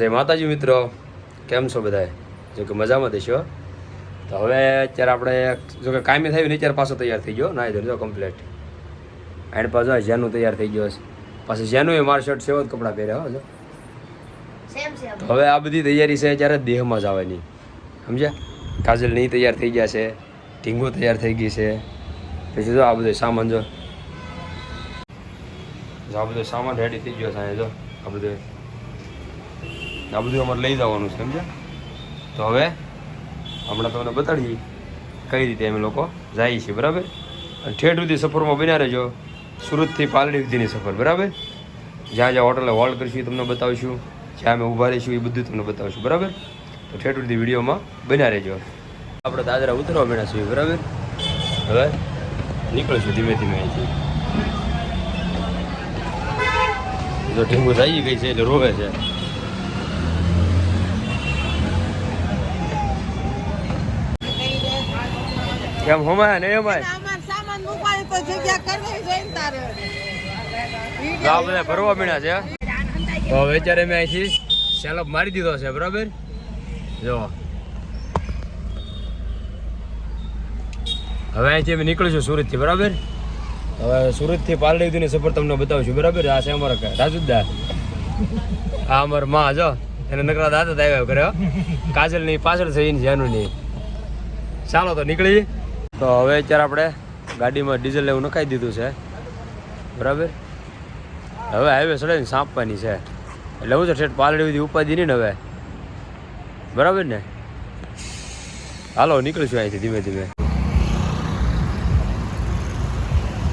જય માતાજી મિત્રો. કેમ છો બધાએ જો કે મજામાં દેશો. તો હવે અત્યારે આપણે જો કે કાયમી થયું ને અત્યારે પાછો તૈયાર થઈ ગયો. નાય ધરજો કમ્પ્લીટ એન્ડ પાછો જેનું તૈયાર થઈ ગયો છે. પાછું જેનું એ મારો શર્ટ સેવો જ કપડાં પહેર્યા હો જો. તો હવે આ બધી તૈયારી છે જ્યારે દેહમાં જ આવવાની. સમજ્યા? કાજલ નહીં તૈયાર થઈ ગયા છે. ઢીંગો તૈયાર થઈ ગઈ છે. પછી જો આ બધો સામાન જો. જો આ બધો સામાન રેડી થઈ ગયો છે જો. આ બધો આ બધું અમારે લઈ જવાનું છે, સમજ્યા? તો હવે હમણાં તમને બતાડીએ કઈ રીતે અમે લોકો જઈએ છીએ, બરાબર? અને ઠેઠ સુધી સફરમાં બન્યા રહેજો. સુરતથી પાલડી સુધીની સફર, બરાબર? જ્યાં જ્યાં હોટલે હોલ્ડ કરીશું એ તમને બતાવીશું. જ્યાં અમે ઊભા રહીશું એ બધું તમને બતાવીશું, બરાબર? તો ઠેઠ સુધી વિડીયોમાં બન્યા રહેજો. આપણે દાદરા ઉતરવા બેઠા છીએ, બરાબર? હવે નીકળીશું ધીમે ધીમે અહીંથી. જો ઢીંગું થઈ ગઈ છે, એટલે રોવે છે. કેમ હોમાય ને એમાય. સામાન મૂકવાની તો જગ્યા કરવી જોઈએ તારે. ગાવ બધા ભરવા મીણા છે તો હવે અત્યારે મેં અહીંથી સેલબ મારી દીધો છે બરાબર? જો. હવે અહીંથી અમે નીકળીશું સુરતથી બરાબર? હવે સુરતથી પાલડી સુધીની સફર તમને બતાવશું બરાબર? આ છે અમારા રાજુદા. આ અમારા માં જો. એને નકરા દાદા આવ્યા કર્યો. કાજલની પાછળ છે એની જાનું નહીં ચાલો તો નીકળી. તો હવે અત્યારે આપણે ગાડીમાં ડીઝલ એવું નખાઈ દીધું છે. બરાબર? હવે હાઈવે સડાઈને સાંપવાની છે. એટલે હું છે ઠેઠ પાલડી બધી ઉપાધી નહીં ને હવે. બરાબર ને? હાલો, નીકળીશું અહીંથી ધીમે ધીમે.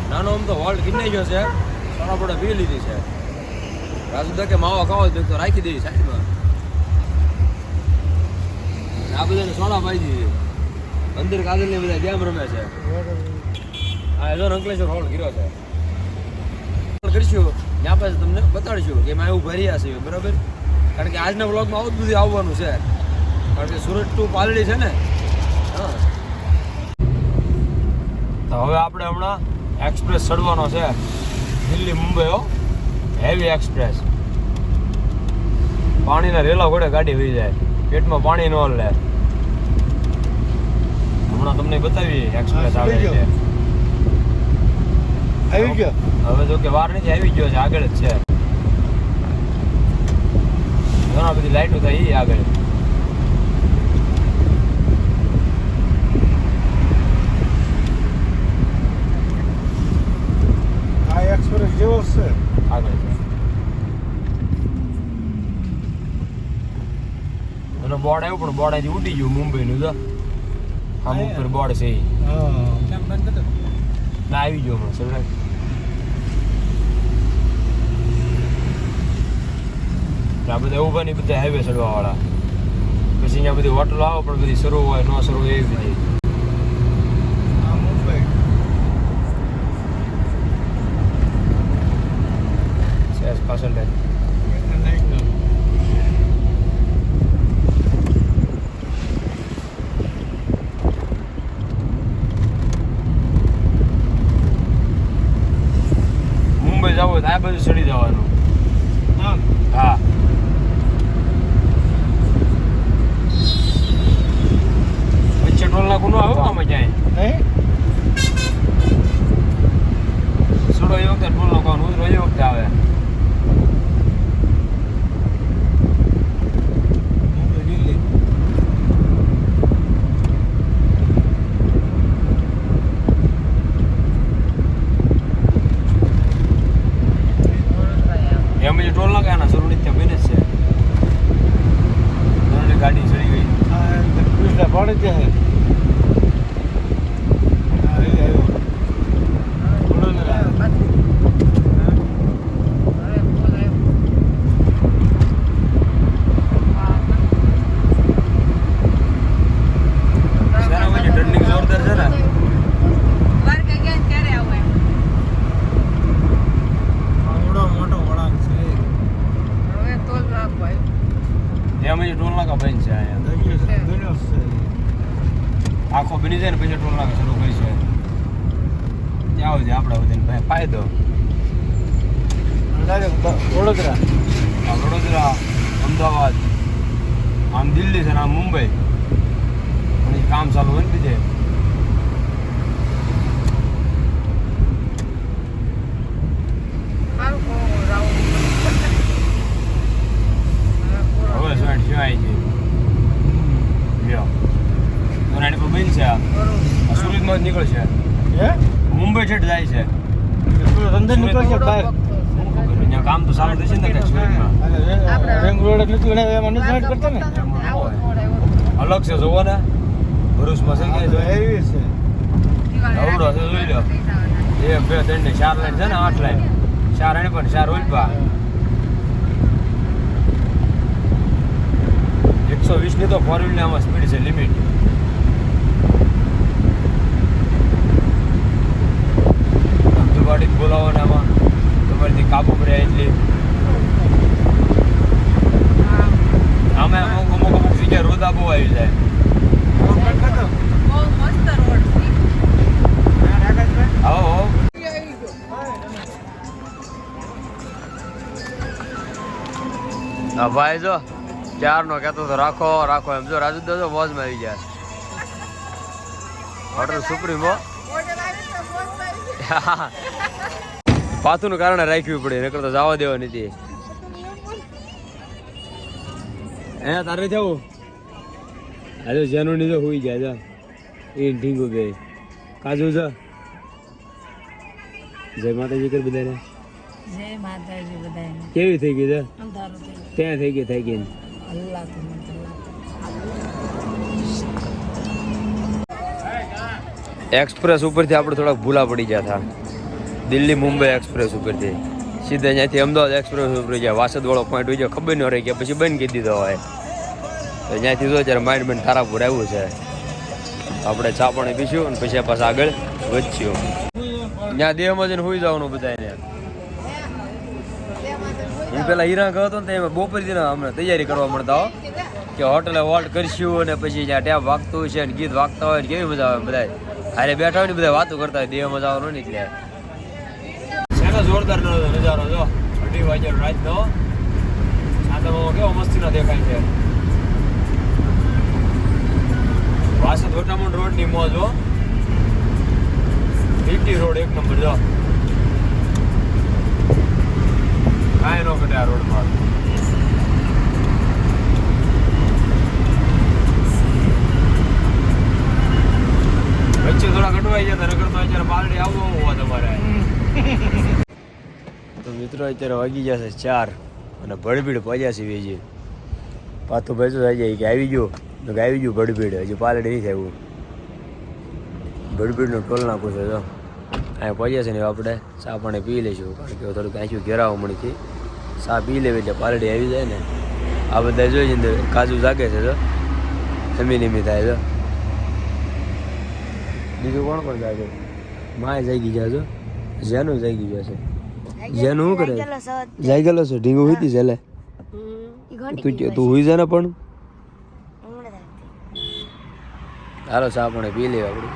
નાનો આમ તો હોલ્ડ કિન્નાઈ ગયો છે. પડે પી લીધી છે. રાજુ કે માવા ખાવા તો તો રાખી દેવી સાઈડમાં. આ બધાને સોના પાઈ દીધી. અંદર કાજલ ને બધા ગેમ રમે છે. આ એનો અંકલેશ્વર હોલ ગીરો છે. કરીશું. ત્યાં પાસે તમને બતાડીશું કે એમાં એવું ભર્યા છે બરાબર? કારણ કે આજના બ્લોગમાં આવું જ બધું આવવાનું છે. કારણ કે સુરત ટુ પાલડી છે ને. હા. તો હવે આપણે હમણાં એક્સપ્રેસ ચડવાનો છે. દિલ્હી, મુંબઈ, હો. Heavy express. પાણીના રેલા ઘોડે ગાડી વહી જાય. પેટમાં પાણી ન લે. હમણાં તમને બતાવી એક્સપ્રેસ આવે છે. આવી ગયો? હવે જો કે વાર નથી આવી ગયો છે આગળ જ છે. ઘણા બધી લાઈટો થઈ આગળ. આ એક્સપ્રેસ જેવો છે. આગળ છે. એનો બોર્ડ આવ્યું પણ બોર્ડ આજે ઉડી ગયું મુંબઈનું તો આમ ઉપર બોર્ડ છે. ના આવી ગયો હમણાં સર આ બધા ઊભા નહીં બધા હાઈવે ચડવા વાળા પછી અહીંયા બધી હોટલો આવે પણ બધી શરૂ હોય ન શરૂ હોય એવી બધી પાછળ મુંબઈ જવું હોય તો આ બધું ચડી જવાનું આમ હા વચ્ચે ટોલ નાકું ન આવે હો આમાં ક્યાંય નહીં સડો એ વખતે ટોલ નાખવાનું ઉતરો એ વખતે આવે મુંબઈ દિલ્હી એમ પછી ટોલ નાખે આના શરૂ ત્યાં બને જ છે દોડની ગાડી ચડી ગઈ આ પુલિસના ભાડે જાય હા એ આવ્યો વડોદરા શેના પછી ટર્નિંગ જોરદાર છે ને વાર કે ગયા ક્યારે આવું એમ આવડો મોટો વળાંક છે હવે તોલ રાખો એમ. એમ પછી ટોલ નાકા બંધ છે અહીંયા દરિયો છે દરિયો છે આખો બની જાય ને પછી ટોલ નાકા શરૂ કરી છે ત્યાં સુધી આપણે બધાને ફાયદો ડાયરેક્ટ વડોદરા આ વડોદરા અમદાવાદ. આમ દિલ્હી છે ને આમ મુંબઈ. પણ એ કામ ચાલુ હોય ને બીજે. હવે છે સોનાની પર બન છે આ. સુરતમાં જ નીકળશે. મુંબઈ છેટ જાય છે. એટલું અંદર નીકળશે બહાર શું ખબર અહીંયા કામ તો સારું થશે ને રિંગ સુરતમાં અને રે- રેંગ રોડ નીકળે એમાં નથી કરતા ને? અલગ છે જોવો ને. ભરૂચમાં છે કે તો એવી છે. અવડો છે જોઈ લો. એક બે ત્રણ ને ચાર લાઈન છે ને આઠ લાઈન. ચાર એને પણ ચાર ઉલપા એકસો વીસની તો ફોર વ્હીલ આમાં સ્પીડ છે લિમિટ ધબધબાટી બોલાવો ને આમાં. તમારીથી કાબુ રહે એટલી. આમાં અમુક અમુક અમુક જગ્યાએ રોદા બહુ આવી જાય. હા ભાઈ જો ચાર નો કેતો તો રાખો રાખો એમ. જો રાજુ દો મોજમાં આવી જાય હોટલ સુપ્રીમો આવી તો મોજ મારી પાથું નું કારણે રાખવી પડે નકર તો જવા દેવા નથી હે તારે જવું? આજે જેનું નહીં તો હોઈ જાય જા. એ ઢીંગુ બે. કાજુ છે જય માતાજી કર બધાને. જય માતાજી બધાને. કેવી થઈ ગઈ છે? ત્યાં થઈ ગઈ થઈ ગઈ. અલ્લાહ એક્સપ્રેસ ઉપરથી આપણે થોડાક ભૂલા પડી ગયા હતા. દિલ્હી મુંબઈ એક્સપ્રેસ ઉપરથી. સીધા ત્યાંથી અમદાવાદ એક્સપ્રેસ ઉપર ગયા વાસદ વાળો પોઈન્ટ હોય ખબર ન રહી ગયા પછી બંધ કરી દીધો હોય. તો ત્યાંથી જો ત્યારે માઇન્ડ બેન્ડ તારાપુર આવ્યું છે. આપણે ચા પાણી પીશું અને પછી પાછા આગળ વધ્યું ત્યાં દેહમાં જઈને હોઈ જવાનું બધાને હું પેલા હીરા ગયો હતો ને એમાં બપોરથી અમને તૈયારી કરવા મળતા કે હોટલે હોલ્ટ કરશું અને પછી જ્યાં ટેપ વાગતું છે અને ગીત વાગતા હોય કેવી મજા આવે બધા હારે બેઠા હોય ને બધા વાતો કરતા હોય દેહ મજા આવવાનો ને એટલે. શેનો જોરદાર નજારો જો. અઢી વાગે રાત આ સાધનો કેવો મસ્તીનો દેખાય છે. વાસદ વટામણ રોડની મોજ હો. ટીટી રોડ એક નંબર, જો. કાંઈ નો ઘટે આ રોડમાં. વચ્ચે થોડા કટવાઈ જતા નકર તો અત્યારે બાલડી આવવું હોવા તમારે. તો મિત્રો, અત્યારે વાગી જશે ચાર અને ભડભીડ છે વેજી પાથું ભેજો થઈ જાય કે આવી ગયો. તો કે આવી ગયું ભડભીડ. હજી પાલડી નહીં થયું ભડભીડનો ટોલ નાખું છે તો અહીંયા પહોંચ્યા છે ને આપણે ચા પાણી પી લઈશું. કારણ કે થોડુંક આંખ્યું ઘેરાવ મળી છે ચા પી લેવી એટલે પાલડી આવી જાય ને. આ બધા જોઈ અંદર કાજુ જાગે છે તો ધીમી ધીમી થાય તો બીજું કોણ કોણ જાગે? માય જાગી જાય છો જેનું જાગી જશે જેનું શું કરે? ગયેલો સત. છે ઢીંગો હોય તી જેલે. તું તું હોઈ જાય ને પણ હાલો ચા પાણી પી લેવા આપણે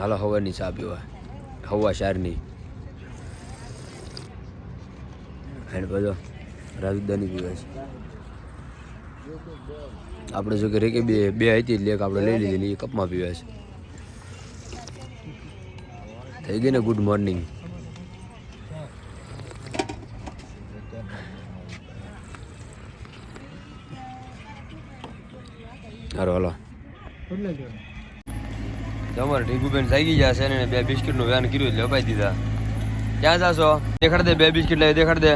હાલો હવાની ચા પીવા. હવા શારની. એન્ડ બધો રાજુદાની પીવા છે. આપણે જો કે રેકે બે બે હતી એટલે એક આપણે લઈ લીધી એ કપમાં પીવા છે. થઈ ગઈ ને ગુડ મોર્નિંગ હારો હાલો. તમારે ઢીંગુબેન જાગી જશે ને બે બિસ્કિટનું વેન કર્યું એટલે દીધા. ક્યાં જાશો? દેખાડ દે, બે બિસ્કિટ લઈ દેખાડ દે.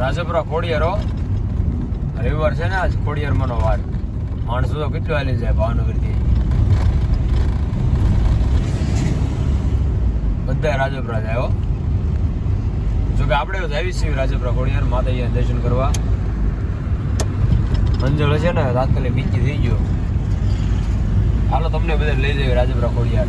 રાજપુરા ખોડિયારો રવિવાર છે ને આજ ખોડિયારમાંનો વાર. માણસો તો કેટલું હાલી જાય ભાવનગરથી. બધા રાજપરા જાય જોકે આપણે આવી છીએ રાજપરા ખોડિયાર, માતાજીના દર્શન કરવા. મંજળ છે ને તાત્કાલિક બીજી થઈ ગયો. હાલો, તમને બધા લઈ જઈએ રાજપરા ખોડિયાર.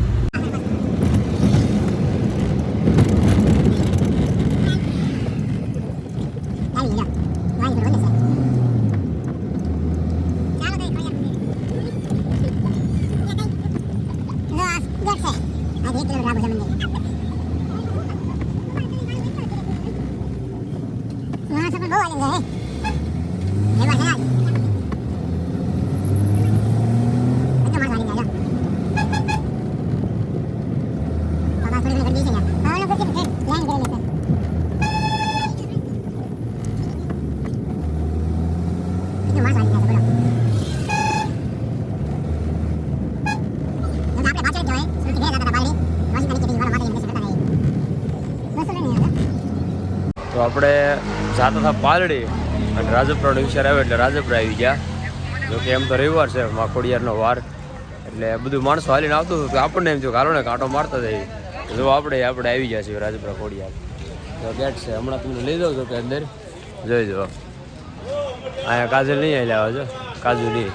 大王。તો આપણે જાતા હતા પાલડી અને રાજપરાનો વિચાર આવ્યો એટલે રાજપરા આવી ગયા. જો કે એમ તો રવિવાર છે માખોડિયારનો વાર. એટલે બધું માણસો હાલીને આવતું હતું આપણને એમ જો કારણે કાંટો મારતા થઈ જો આપણે આપણે આવી ગયા છીએ રાજપરા ખોડિયાર તો ગેટ છે? હમણાં તમને લઈ દઉં છો કે અંદર? જોઈ જો અહીંયા કાજલ નહીં આવી લાવો છો કાજુ નહીં.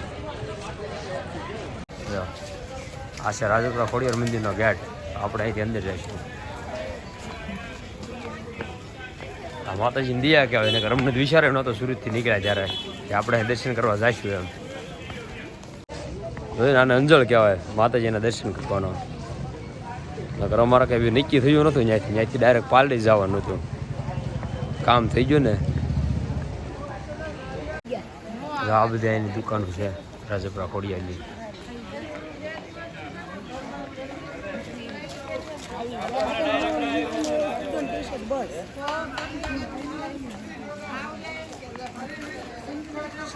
આ છે રાજપરા ખોડિયાર મંદિરનો ગેટ આપણે અહીંથી અંદર જઈશું. આ માતાજીને દિયા કહેવાય ને અમને તો વિચારે નહોતો સુરતથી નીકળ્યા ત્યારે કે આપણે દર્શન કરવા જઈશું એમ. આને અંજળ કહેવાય, માતાજીના દર્શન કરવાનો. નકર અમારે કંઈ નક્કી થયું નહોતું ત્યાંથી ત્યાંથી ડાયરેક્ટ પાલડી જવાનું હતું. કામ થઈ ગયું ને. આ બધા એની દુકાનો છે, રાજપરા ખોડિયાની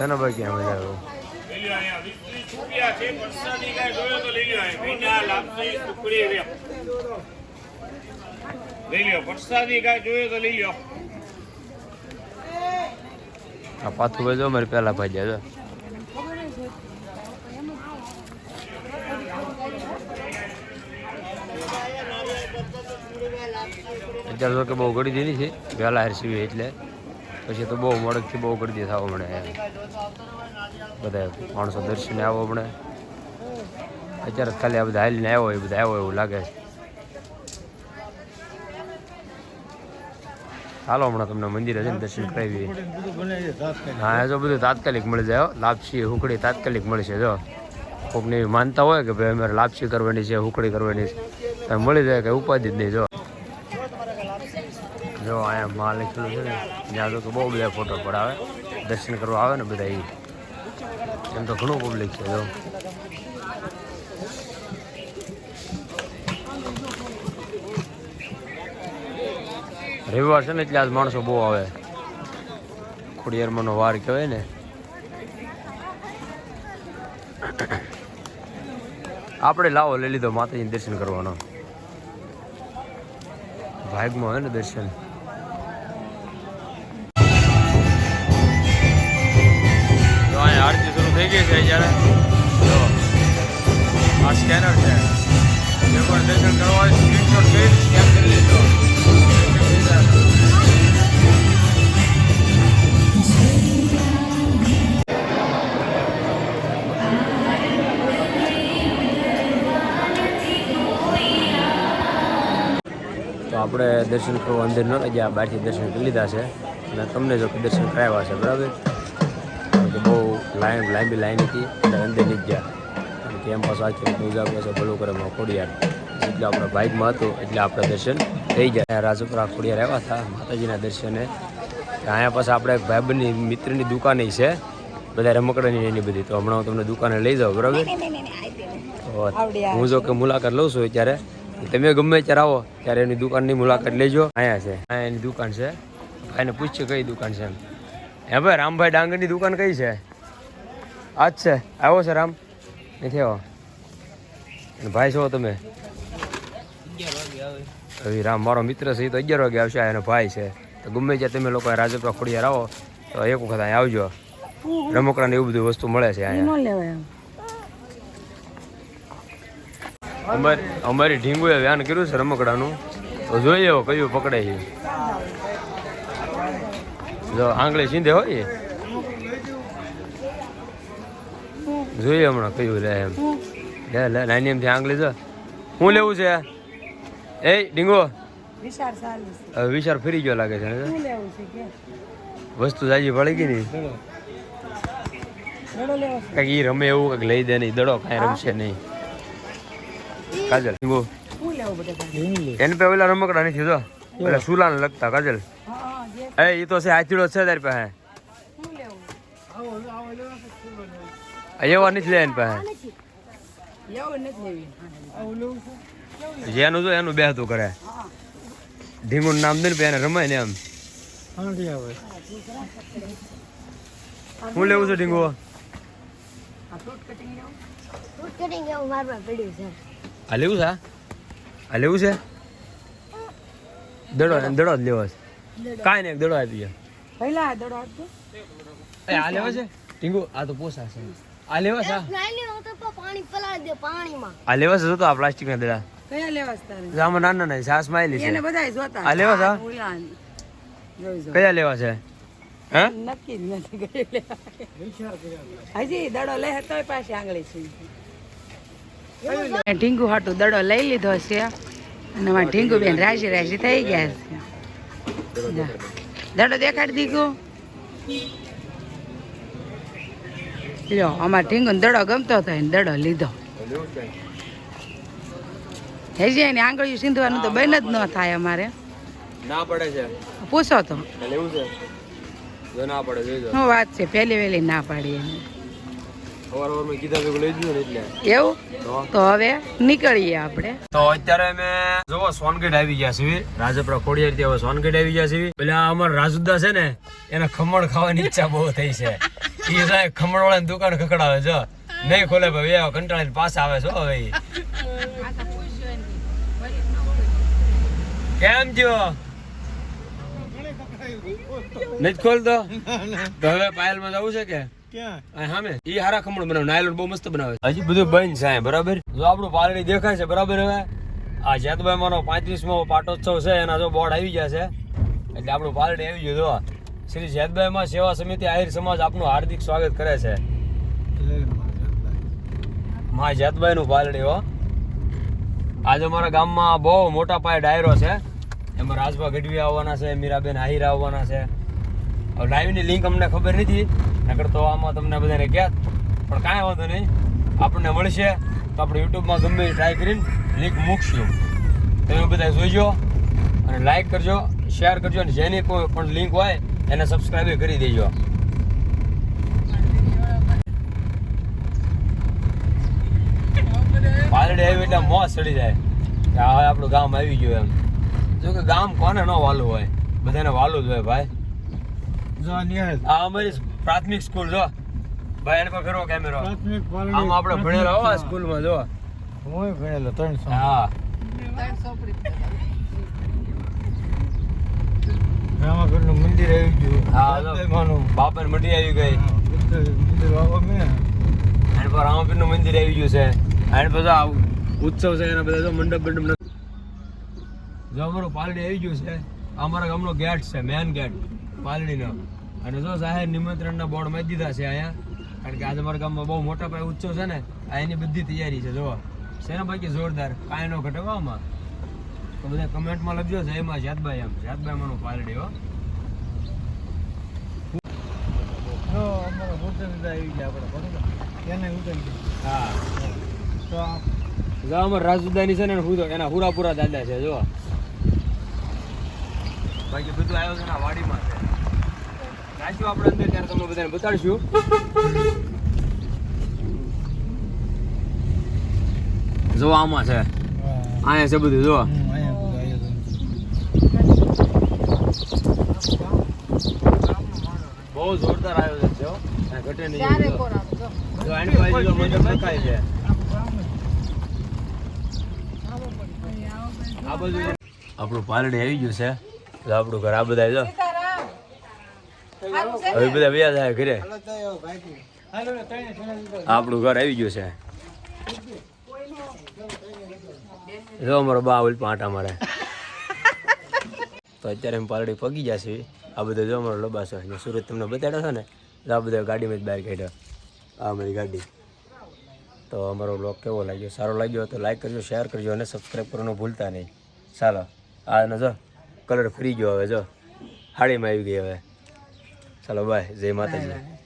શેના ક્યાં મજા આવ્યો આ પાથું ભાઈ જો મારે પહેલા ભાઈ જાય અત્યારે તો બહુ ગળી દીધી છે. વહેલા હરસી એટલે. પછી તો બહુ મોડકથી બહુ ગરદી થવા મળે બધા માણસો દર્શને આવો મળે અત્યારે ખાલી આ બધા હાલીને આવ્યો એ બધા આવ્યો એવું લાગે છે. હાલો હમણાં તમને મંદિરે જઈને દર્શન કરાવીએ. બધું બનાવી દે સાફ કરી હા તો બધું તાત્કાલિક મળી જાય લાપસી, હુકડી તાત્કાલિક મળશે જો. કોકને માનતા હોય કે ભાઈ, અમારે લાપસી કરવાની છે, હુકડી કરવાની છે. મળી જાય કે ઉપાધિ જ નહીં, જો. જો અહીંયા માં લખેલું છે ને. ત્યાં તો બહુ બધા ફોટો પડાવે. દર્શન કરવા આવે ને બધા. એમ તો ઘણું પબ્લિક છે, જો. રવિવાર છે ને એટલે આજ માણસો બહુ આવે. ખોડિયારમાંનો વાર કહેવાય ને. આપણે લાવો, લઈ લીધો માતાજીને દર્શન કરવાનો. ભાગમાં હોય ને દર્શન. થઈ ગઈ છે આ સ્કેનર છે. જે પણ દર્શન કરવા હોય સ્ક્રીનશોટ કરી સ્કેન કરી લેજો આપણે દર્શન કરવા અંદર ન ગયા બહારથી દર્શન કરી લીધા છે. અને તમને જો દર્શન કરાવ્યા છે, બરાબર? લાઈન લાંબી લાઈન હતી એટલે અંદર નહીં ગયા. અને કેમ પાછું આખી ઉજાગરો છે ભલું કરે ખોડિયાર. એટલે આપણે બાઇકમાં હતું એટલે આપણે દર્શન થઈ ગયા. રાજપુરા ખોડિયાર આવ્યા હતા માતાજીના દર્શને. અહીંયા પાસે આપણે ભાઈબંધની મિત્રની દુકાને છે બધા રમકડાની એની બધી. તો હમણાં હું તમને દુકાને લઈ જાઉં બરાબર? હું જો કે મુલાકાત લઉં છું ત્યારે તમે ગમે ત્યારે આવો ત્યારે એની દુકાનની મુલાકાત લેજો. અહીંયા છે અહીંયા એની દુકાન છે. ભાઈને પૂછશે કઈ દુકાન છે એમ. હે ભાઈ રામભાઈ ડાંગરની દુકાન કઈ છે? આજ છે. આવો છે રામ. નથી આવો. ભાઈ છો તમે? હવે રામ મારો મિત્ર છે એ તો અગિયાર વાગે આવશે એનો ભાઈ છે. તો ગમે ત્યાં તમે લોકો રાજપુરા ખોડિયાર આવો તો એક વખત અહીંયા આવજો. રમકડા ને એવું બધું વસ્તુ મળે છે અહીંયા. અમારી અમારી ઢીંગુએ વ્યાન કર્યું છે રમકડાનું. તો જોઈએ કયું પકડે છે. જો આંગળી સીંધે હોય. જોઈએ હમણાં કયું લે એમ. લે લે નાની એમથી આંગળી લેજો શું લેવું છે? એ ડીંગો. વિચાર ફરી ગયો લાગે છે વસ્તુ જાજી પડી ગઈ નહીં છે. ઈ રમે એવું કાંઈક લઈ દે નહીં દડો કાંઈ રમશે નહીં. કાજલ ડીંગો. એને પે ઓલા રમકડા નથી જો. ઓલા સુલાને લગતા કાજલ. એ ઈ તો છે હાથીડો છે તારી પાસે. એવા નથી લે એની પાસે. જેનું જો એનું બેહતું કરે. ઢીંગું નામ દે ને એને રમાય ને એમ. હું લેવું છું ઢીંગુ આ લેવું? ફૂટ કટિંગ એવું મારમાં પડ્યું છે. આ લેવું છે આ? આ લેવું છે? દડો દડો જ લેવો છે. કાંઈ નહીં એક દડો આપી જાય પહેલા દડો આપજો. આ લેવા છે? ટીંગુ આ તો પોસા છે આ લેવા સા? આ? નાની તો પાણી પલાળી દે પાણીમાં. આ લેવા સા? જો તો આ પ્લાસ્ટિક ના દડા. કયા લેવા છે તારે? જો આમાં નાના નાના સાસ માયલી એને છે. બધાય જોતા. આ લેવા જો. કયા લેવા છે? હે? નક્કી જ નથી કરી લેવા. હજી દડો લે તોય પાસે આંગળી છે. ઢીંગુ હાટું દડો લઈ લીધો છે અને માં ઢીંગુ બેન રાશી રાશી થઈ ગયા છે. દડો દેખાડી દીધું. લ્યો અમાર ઢીંગો દડો ગમતો હતો એને દડો લીધો. હેજી એની આંગળીઓ સીંધવાનું તો બેન જ ન થાય અમારે. ના પડે છે. પૂછો તો. લેવું છે? જો ના પડે જોઈજો શું વાત છે? પહેલી વહેલી ના પાડી એની. એવું? તો? હવે નીકળીએ આપણે. તો અત્યારે અમે જોવો સોનગઢ આવી ગયા છીએ. રાજપરા ખોડિયાર સોનગઢ આવી ગયા છીએ. પેલા અમારા રાજુદા છે ને એને ખમણ ખાવાની ઈચ્છા બહુ થઈ છે. એ સાહેબ ખમણ વાળા દુકાન ખકડાવે છે. નહીં ખોલે ભાઈ એવા કંટાળીને પાછા આવે છો હવે કેમ છો નથી ખોલતો? તો હવે પાયલમાં જવું છે કે? સામે. ઈ હારા ખમણ બનાવે નાયલોન બહુ મસ્ત બનાવે. હજી બધું બંધ છે બરાબર? જો આપણું પાલડી દેખાય છે બરાબર હવે? આ જેતભાઈ મારો પાંત્રીસમો પાટોત્સવ છે એના જો બોર્ડ આવી ગયા છે. એટલે આપણું પાલડી આવી ગયું જો. શ્રી જેતભાઈ માં સેવા સમિતિ આહિર સમાજ આપનું હાર્દિક સ્વાગત કરે છે. મા જેતભાઈ નું પાલડી, હો. આજે અમારા ગામમાં બહુ મોટા પાયે ડાયરો છે. એમાં રાજભા ગઢવી આવવાના છે, મીરાબેન આહિર આવવાના છે. હવે લાઈવની લિંક અમને ખબર નથી, નકર તો આમાં તમને બધાને ક્યાં પણ કાંઈ વાંધો નહીં. આપણને મળશે તો આપણે યુટ્યુબમાં ગમે ટ્રાય કરીને લિંક મૂકશું. તમે બધા જોઈજો અને લાઈક કરજો શેર કરજો અને જેની કોઈ પણ લિંક હોય એને સબસ્ક્રાઈબ કરી દેજો. પાલડી આવી એટલે મોજ ચડી જાય. કે હવે આપણું ગામ આવી ગયું એમ. જો કે ગામ કોને ન વાલું હોય બધાને વાલું જ હોય ભાઈ. જો આ આ અમારી પ્રાથમિક સ્કૂલ જો. ભાઈ એને પર ફેરવો કેમેરો પ્રાથમિક આમ આપણે ભણેલા હો સ્કૂલમાં જો. હું ભણેલો ત્રણસો હા. રામાપીરનું મંદિર આવી ગયું. હા બાપર મટી આવી ગઈ. મંદિર વાવો મેં. એની પર રામાપીરનું મંદિર આવી ગયું છે. એની પર ઉત્સવ છે એના બધા મંડપ મંડપ જો અમારું પાલડી આવી ગયું છે અમારા ગામનો ગેટ છે મેન ગેટ પાલડીનો. અને જો જાહેર નિમંત્રણના બોર્ડ મારી દીધા છે અહીંયા કારણ કે આજે અમારા ગામમાં બહુ મોટા પાયે ઉત્સવ છે ને આ એની બધી તૈયારી છે જો છે ને બાકી જોરદાર? કાંઈ નો ઘટે હો આમાં. તો બધા કમેન્ટમાં લખજો એમાં જાતભાઈ એમ. જાતભાઈ મારો પાલડી હો. જો અમારા હોટલ આવી ગયા આપણે બરોબર એને ઉતરી હા. તો જો અમાર રાજુદાની છે ને હું તો એના પૂરા પૂરા દાદા છે જો. બાકી બધું આયોજન આ વાડીમાં છે. નાખ્યું આપણે અંદર ત્યારે તમને બધાને બતાડશું. જો આમાં છે. અહીંયા છે બધું જો હમ, અહીંયા બધું આયોજન છે. બહુ જોરદાર આવ્યો છે જો ઘટે નહીં જો. જો આની બાજુ જો મંડપ દેખાય છે. આ આપણું પાલડી આવી ગયું છે. તો આપણું ઘર આ બધા જો. હવે બધા વ્યા થાય ઘરે. આપણું ઘર આવી ગયું છે. જો અમારો બા ઓલ પાટા મારે તો અત્યારે અમે પાલડી પગી જશે આ બધા જો અમારો લબા છે. અહીંયા સુરત તમને બતાડ્યો છે ને આ બધા ગાડીમાં જ બહાર કાઢ્યો. આ અમારી ગાડી. તો અમારો બ્લોગ કેવો લાગ્યો? સારો લાગ્યો તો લાઈક કરજો શેર કરજો અને સબસ્ક્રાઈબ કરવાનું ભૂલતા નહીં. ચાલો આ ને જો કલર ફરી ગયો હવે જો. હાડીમાં આવી ગઈ હવે. ચાલો બાય જય માતાજી.